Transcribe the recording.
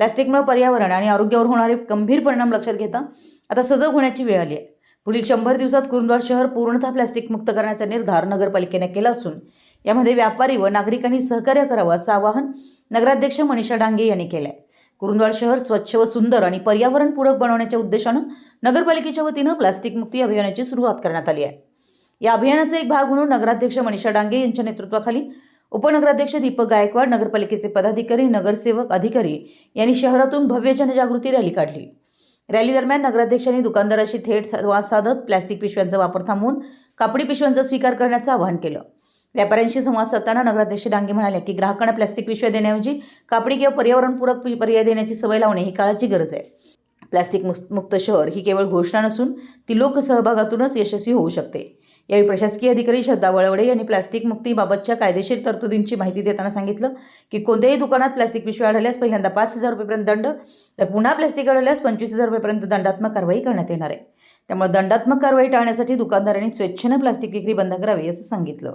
प्लॅस्टिकमुळे पर्यावरण आणि आरोग्यावर होणारे गंभीर परिणाम लक्षात घेता आता सजग होण्याची वेळ आली आहे. पुढील शंभर दिवसात कुरुंदवाड शहर पूर्णतः प्लॅस्टिक मुक्त करण्याचा निर्धार नगरपालिकेने केला असून यामध्ये व्यापारी व नागरिकांनी सहकार्य करावं असं आवाहन नगराध्यक्ष मनीषा डांगे यांनी केलं आहे कुरुंदवाड शहर स्वच्छ व सुंदर आणि पर्यावरणपूरक बनवण्याच्या उद्देशानं नगरपालिकेच्या वतीनं प्लास्टिक मुक्ती अभियानाची सुरुवात करण्यात आली आहे. या अभियानाचा एक भाग म्हणून नगराध्यक्ष मनीषा डांगे यांच्या नेतृत्वाखाली उपनगराध्यक्ष दीपक गायकवाड नगरपालिकेचे पदाधिकारी नगरसेवक अधिकारी यांनी शहरातून भव्य जनजागृती रॅली काढली. रॅली दरम्यान नगराध्यक्षांनी दुकानदाराशी थेट संवाद साधत प्लॅस्टिक पिशव्यांचा वापर थांबवून कापडी पिशव्यांचा स्वीकार करण्याचं आवाहन केलं. व्यापाऱ्यांशी संवाद साधताना नगराध्यक्ष डांगे म्हणाले की ग्राहकांना प्लॅस्टिक पिशव्या देण्याऐवजी कापडी किंवा पर्यावरणपूरक पर्याय देण्याची सवय लावणे ही काळाची गरज आहे. प्लॅस्टिक मुक्त शहर ही केवळ घोषणा नसून ती लोकसहभागातूनच यशस्वी होऊ शकते. यावेळी प्रशासकीय अधिकारी श्रद्धा वळवडे यांनी प्लास्टिक मुक्तीबाबतच्या कायदेशीर तरतुदींची माहिती देताना सांगितलं की कोणत्याही दुकानात प्लास्टिक पिशवी आढळल्यास पहिल्यांदा पाच हजार रुपयेपर्यंत दंड तर पुन्हा प्लास्टिक आढळल्यास पंचवीस हजार रुपयेपर्यंत दंडात्मक कारवाई करण्यात येणार आहे. त्यामुळे दंडात्मक कारवाई टाळण्यासाठी दुकानदारांनी स्वेच्छेनं प्लास्टिक विक्री बंद करावी असं सांगितलं.